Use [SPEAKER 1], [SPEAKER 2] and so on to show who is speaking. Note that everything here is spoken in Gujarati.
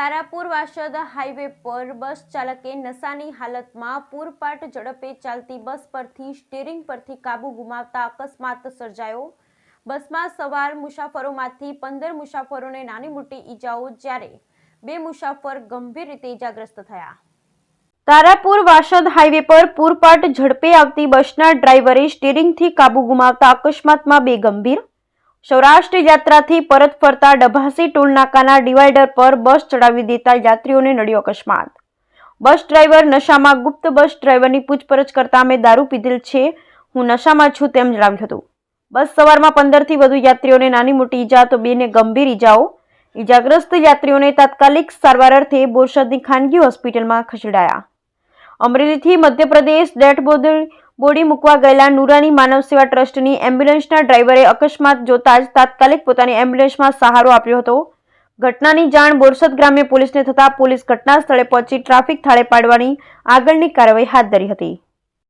[SPEAKER 1] તારાપુર વાસદ હાઈવે પર બસ ચાલકે નશાની હાલતમાં પૂરપાટ ઝડપે ચાલતી બસ પરથી સ્ટીરિંગ પરથી કાબુ ગુમાવતા અકસ્માત સર્જાયો. બસમાં સવાર મુસાફરોમાંથી પંદર મુસાફરોને નાની મોટી ઈજાઓ જ્યારે બે મુસાફર ગંભીર રીતે ઈજાગ્રસ્ત થયા. તારાપુર વાસદ હાઈવે પર પૂરપાટ ઝડપે આવતી બસના ડ્રાઈવરે સ્ટીરિંગથી કાબુ ગુમાવતા અકસ્માતમાં બે ગંભીર સૌરાષ્ટ્ર યાત્રાથી પરત ફરતા ડભાસી ટોલ નાકાના ડિવાઈડર પર બસ ચડાવી દેતા યાત્રીઓને નડ્યો અકસ્માત. બસ ડ્રાઈવર નશામાં ગુપ્ત બસ ડ્રાઈવરની પૂછપરછ કરતા મેં દારૂ પીધેલ છે, હું નશામાં છું તેમ જણાવ્યું હતું. બસ સવારમાં પંદરથી વધુ યાત્રીઓને નાની મોટી ઈજા, તો બેને ગંભીર ઈજાઓ. ઈજાગ્રસ્ત યાત્રીઓને તાત્કાલિક સારવાર અર્થે બોરસદની ખાનગી હોસ્પિટલમાં ખસેડાયા. અમરેલીથી મધ્યપ્રદેશ ડેટ બોડી બોડી મૂકવા ગયેલા નુરાની માનવ સેવા ટ્રસ્ટની એમ્બ્યુલન્સના ડ્રાઈવરે અકસ્માત જોતા જ તાત્કાલિક પોતાની એમ્બ્યુલન્સમાં સહારો આપ્યો હતો. ઘટનાની જાણ બોરસદ ગ્રામ્ય પોલીસને થતાં પોલીસ ઘટના સ્થળે પહોંચી ટ્રાફિક થાળે પાડવાની આગળની કાર્યવાહી હાથ ધરી હતી.